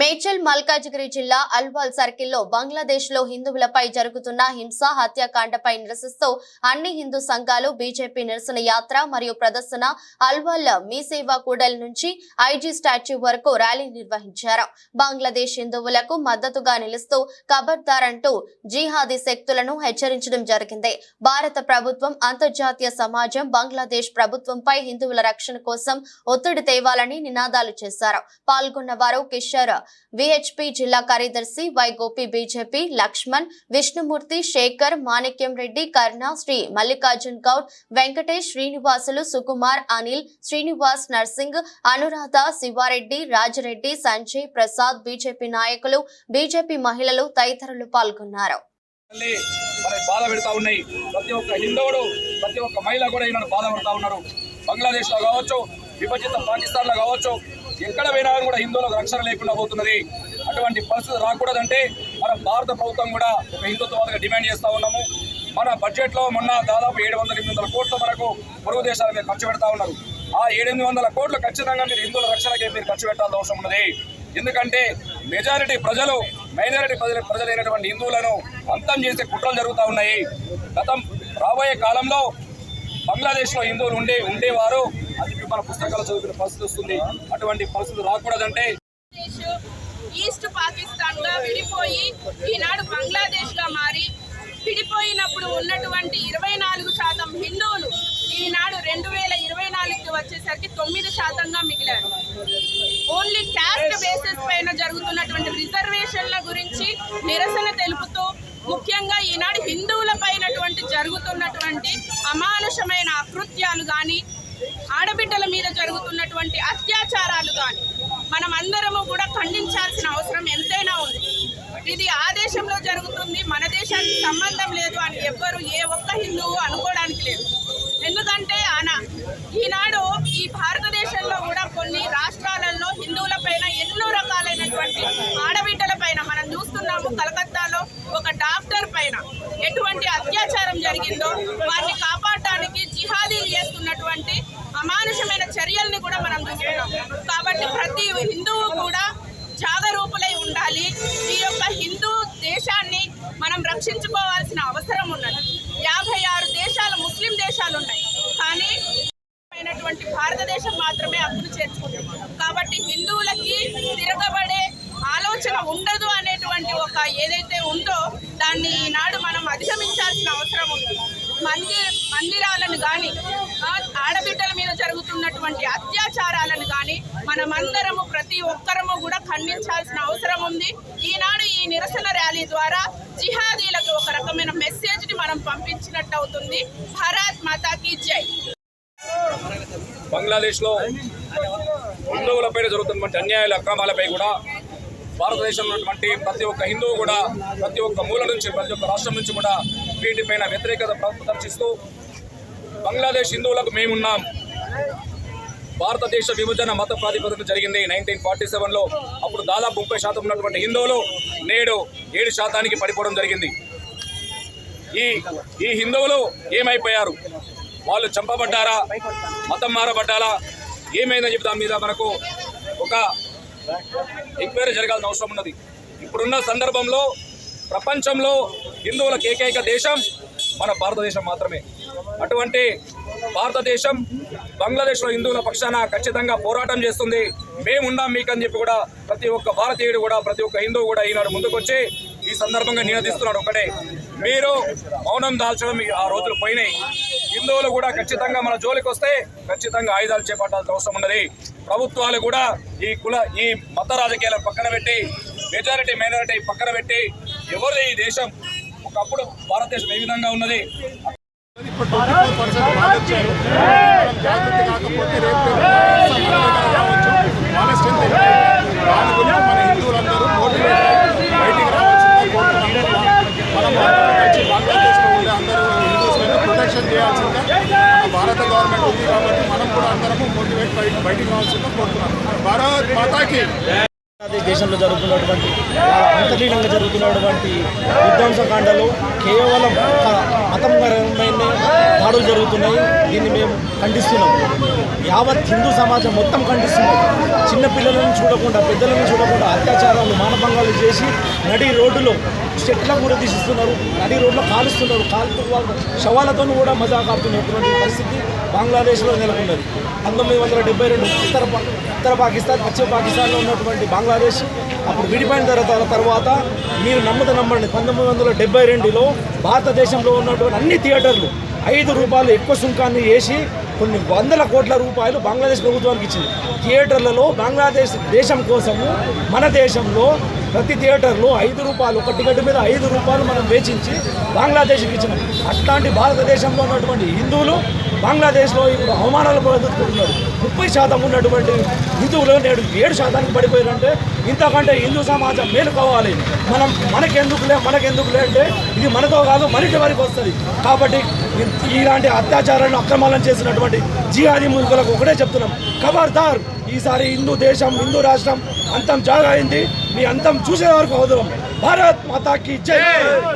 మేడ్చల్ మల్కాజిగిరి జిల్లా అల్వాల్ సర్కిల్లో బంగ్లాదేశ్లో హిందువులపై జరుగుతున్న హింస హత్యాకాండపై నిరసిస్తూ అన్ని హిందూ సంఘాలు బీజేపీ నిరసన యాత్ర మరియు ప్రదర్శన అల్వాల్ మీ సేవా కూడలి నుంచి ఐజీ స్టాచ్యూ వరకు ర్యాలీ నిర్వహించారు. బంగ్లాదేశ్ హిందువులకు మద్దతుగా నిలుస్తూ ఖబర్దార్ అంటూ జిహాదీ శక్తులను హెచ్చరించడం జరిగింది. భారత ప్రభుత్వం అంతర్జాతీయ సమాజం బంగ్లాదేశ్ ప్రభుత్వంపై హిందువుల రక్షణ కోసం ఒత్తిడి తేవాలని నినాదాలు చేశారు. పాల్గొన్న వారు కిషోర్ విహెచ్పి జిల్లా కార్యదర్శి Y Gopi BJP Laxman Vishnumurthy Shekhar Manikyam Reddy Karna Sri Mallikarjun Goud Venkatesh Srinivasulu Sukumar Anil Srinivas Narsing Anuradha Sivareddy Rajareddy Sanjay Prasad BJP నాయకులు బీజేపీ మహిళలు తదితరులు పాల్గొన్నారు. బాధ పెడతా ఉన్నాయి. ప్రతి ఒక్క హిందువుడు ప్రతి ఒక్క మహిళ కూడా ఈయన బాధ ఉన్నారు. బంగ్లాదేశ్లో కావచ్చు విభజిత పాకిస్తాన్లో కావచ్చు. ఎక్కడ పోయినా కూడా హిందువులకు రక్షణ లేకుండా పోతున్నది. అటువంటి పరిస్థితి రాకూడదంటే మన భారత ప్రభుత్వం కూడా ఒక హిందుత్వాలుగా డిమాండ్ చేస్తూ ఉన్నాము. మన బడ్జెట్లో మొన్న దాదాపు ఏడు వందల ఎనిమిది వందల కోట్ల వరకు పొరుగు దేశాల మీద ఖర్చు పెడతా ఉన్నారు. ఆ ఏడెనిమిది వందల కోట్లు ఖచ్చితంగా మీరు హిందువుల రక్షణకే మీరు ఖర్చు పెట్టాల్సిన అవసరం ఉన్నది. ఎందుకంటే మెజారిటీ ప్రజలు మైనారిటీ ప్రజలు ప్రజలైనటువంటి హిందువులను అంతం చేసే కుట్రలు జరుగుతూ ఉన్నాయి. గతం రాబోయే కాలంలో బంగ్లాదేశ్లో హిందువులు ఉండే ఉండేవారు అది మన పుస్తకాలు చదివిన పరిస్థితి వస్తుంది. అటువంటి పరిస్థితి రాకూడదంటే ఈస్ట్ పాకిస్తాన్గా విడిపోయి ఈనాడు బంగ్లాదేశ్గా మారి విడిపోయినప్పుడు ఉన్నటువంటి ఇరవై నాలుగు శాతం హిందువులు ఈనాడు రెండు వేల ఇరవై నాలుగుకి వచ్చేసరికి తొమ్మిది శాతంగా మిగిలారు. ఓన్లీ క్యాస్ట్ బేసిస్ పైన జరుగుతున్నటువంటి రిజర్వేషన్ల గురించి నిరసన తెలుపుతూ ముఖ్యంగా ఈనాడు హిందువుల పైనటువంటి జరుగుతున్నటువంటి అమానుషమైన అకృత్యాలు కానీ ఆడబిడ్డల మీద జరుగుతున్నటువంటి అత్యాచారాలు కానీ మనం అందరము కూడా ఖండించాల్సిన అవసరం ఎంతైనా ఉంది. ఇది ఆ దేశంలో జరుగుతుంది మన దేశానికి సంబంధం లేదు అని ఎవ్వరు ఏ ఒక్క హిందువు అనుకోవడానికి లేదు. ఎందుకంటే ఆన ఈనాడు ఈ భారతదేశంలో కూడా కొన్ని రాష్ట్రాలలో హిందువుల పైన ఎన్నో రకాలైనటువంటి ఆడబిడ్డల పైన మనం చూస్తున్నాము కలకత్తాలో ఒక డాక్టర్ పైన ఎటువంటి అత్యాచారం జరిగిందో వారిని కాపాడు జిహాదీలు చేస్తున్నటువంటి అమానుషమైన చర్యల్ని కూడా మనం చూస్తున్నాం. కాబట్టి ప్రతి హిందువు కూడా జాగరూపులై ఉండాలి. ఈ యొక్క హిందూ దేశాన్ని మనం రక్షించుకోవాల్సిన అవసరం ఉన్నది. యాభై ఆరు దేశాలు ముస్లిం దేశాలు ఉన్నాయి. కానీ భారతదేశం మాత్రమే అప్పులు చేర్చుకుంది కాబట్టి హిందువులకి తిరగబడే ఆలోచన ఉండదు అనేటువంటి ఒక ఏదైతే ఉందో దాన్ని ఈనాడు మనం అధిగమించాల్సిన అవసరం ఉంది. మందిర్ మందిరాలను కానీ ఆడబిడ్డల మీద జరుగుతున్నటువంటి అత్యాచారాలను కానీ మనమందరము ప్రతి ఒక్కరము కూడా ఖండించాల్సిన అవసరం ఉంది. ఈనాడు ఈ నిరసన ర్యాలీ ద్వారా జిహాదీలకు ఒక రకమైన మెసేజ్ని మనం పంపించినట్టు అవుతుంది భారత్ మాతాకి జై. బంగ్లాదేశ్లో హిందువులపై జరుగుతున్నటువంటి అన్యాయాల అక్రమాలపై కూడా భారతదేశంలో ఉన్నటువంటి ప్రతి ఒక్క హిందువు కూడా ప్రతి ఒక్క మూల నుంచి ప్రతి ఒక్క రాష్ట్రం నుంచి కూడా వీటిపైన వ్యతిరేకత ప్రదర్శిస్తూ బంగ్లాదేశ్ హిందువులకు మేమున్నాం. భారతదేశ విభజన మత ప్రాతిపదికన జరిగింది నైన్టీన్ ఫార్టీ సెవెన్లో. అప్పుడు దాదాపు ముప్పై శాతం ఉన్నటువంటి హిందువులు నేడు ఏడు శాతానికి పడిపోవడం జరిగింది. ఈ ఈ హిందువులు ఏమైపోయారు? వాళ్ళు చంపబడ్డారా? మతం మారబడ్డారా? ఏమైందని చెప్పి దాని మీద మనకు ఒక ఎంక్వైరీ జరగాల్సిన అవసరం ఉన్నది. ఇప్పుడున్న సందర్భంలో ప్రపంచంలో హిందువులకు ఏకైక దేశం మన భారతదేశం మాత్రమే. అటువంటి భారతదేశం బంగ్లాదేశ్లో హిందువుల పక్షాన ఖచ్చితంగా పోరాటం చేస్తుంది. మేమున్నాం మీకని చెప్పి కూడా ప్రతి ఒక్క భారతీయుడు కూడా ప్రతి ఒక్క హిందువు కూడా ఈనాడు ముందుకొచ్చి ఈ సందర్భంగా నినదిస్తున్నాడు ఒకటే. మీరు మౌనం దాల్చడం ఆ రోజులు పోయినాయి. హిందువులు కూడా ఖచ్చితంగా మన జోలికి వస్తే ఖచ్చితంగా ఆయుధాలు చేపట్టాల్సిన అవసరం ఉన్నది. ప్రభుత్వాలు కూడా ఈ కుల ఈ మత రాజకీయాలను పక్కన పెట్టి మెజారిటీ మైనారిటీ పక్కన పెట్టి ఎవరిది ఈ దేశం? ఒకప్పుడు భారతదేశం ఏ విధంగా ఉన్నది? ఇప్పుడు ట్వంటీ ఫోర్ పర్సెంట్ వాడొచ్చారు మనం జాగ్రత్త కాకపోతే రేపు వాళ్ళ స్ట్రెంత్ దాని గురించి మన హిందువులందరూ మోటివేట్ బయటికి రావాల్సిందే కోరుతున్నాం మనం కలిసి బంగ్లాదేశ్లో ఉండే అందరూ హిందూస్లను ప్రొటెక్షన్ చేయాల్సిందే. మన భారత గవర్నమెంట్ ఉంది కాబట్టి మనం కూడా అందరము మోటివేట్ బయట బయటికి రావాల్సిందే కోరుతున్నాం. భారత్ మాతాకి. దేశంలో జరుగుతున్నటువంటి అంతర్లీనంగా జరుగుతున్నటువంటి విధ్వంసకాండలు కేవలం ఒక మతంపరమైన దాడులు జరుగుతున్నాయి. దీన్ని మేము ఖండిస్తున్నాం. యావత్ హిందూ సమాజం మొత్తం ఖండిస్తున్నాం చిన్న పిల్లలను చూడకుండా పెద్దలను చూడకుండా అత్యాచారాలు మానభంగాలు చేసి నడి రోడ్డులో చెట్ల కూడా తీసిస్తున్నారు నది రోడ్లో కాలుస్తున్నారు కాలుతూ వాళ్ళు శవాలతో కూడా మజాక్ ఆడుతున్నటువంటి పరిస్థితి బంగ్లాదేశ్లో నెలకొన్నది. పంతొమ్మిది వందల డెబ్బై రెండు ఉత్తర పా- ఉత్తర పాకిస్తాన్ పశ్చిమ పాకిస్తాన్లో ఉన్నటువంటి బంగ్లాదేశ్ అప్పుడు విడిపోయిన తర్వాత తర్వాత మీరు నమ్ముత నమ్మండి పంతొమ్మిది వందల డెబ్బై రెండులో భారతదేశంలో ఉన్నటువంటి అన్ని థియేటర్లు ఐదు రూపాయలు ఎక్కువ సుంకాన్ని వేసి కొన్ని వందల కోట్ల రూపాయలు బంగ్లాదేశ్ ప్రభుత్వానికి ఇచ్చింది. థియేటర్లలో బంగ్లాదేశ్ దేశం కోసము మన దేశంలో ప్రతి థియేటర్లో ఐదు రూపాయలు ఒక టికెట్ మీద ఐదు రూపాయలు మనం వేచించి బంగ్లాదేశ్కి ఇచ్చినాం. అట్లాంటి భారతదేశంలో ఉన్నటువంటి హిందువులు బంగ్లాదేశ్లో ఇప్పుడు అవమానాలు పొందుతున్నారు ముప్పై శాతం ఉన్నటువంటి హిందువులు నేడు ఏడు శాతానికి పడిపోయారంటే ఇంతకంటే హిందూ సమాజం మేలుకోవాలి. మనం మనకెందుకులే మనకెందుకులే అంటే ఇది మనతో కాదు మనిషి వారికి వస్తుంది. కాబట్టి ఇలాంటి అత్యాచారాలను అక్రమాలను చేసినటువంటి జిహాదీ మునుకులకు ఒకటే చెప్తున్నాం. ఖబర్దార్ ఈసారి హిందూ దేశం హిందూ రాష్ట్రం అంతం జాగా అయింది మీ అంతం చూసే వరకు అవసరం భారత్ మాతాకి జై.